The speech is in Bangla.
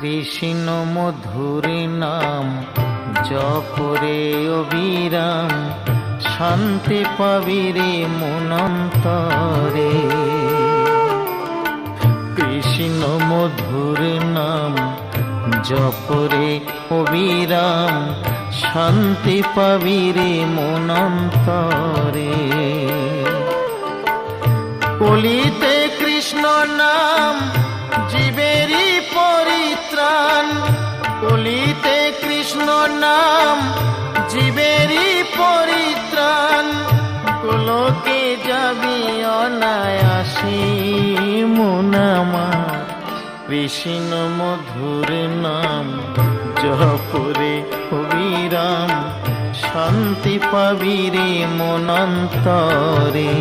কৃষ্ণ মধুর নাম জপরে অবিরাম শান্তি পাবিরে মনন্তরে। কৃষ্ণ মধুর নাম জপরে অবিরাম শান্তি পাবিরে মনন্তরে। কলিতে কৃষ্ণ নাম, জীবেরই পরিত্রাণ। কলিতে কৃষ্ণ নাম, জীবেরই পরিত্রাণ। কোলকে যাবি অনায়াসী মুনামা কৃষ্ণ মধুর নাম জপরে অবিরাম শান্তি পাবিরে মনন্তরে।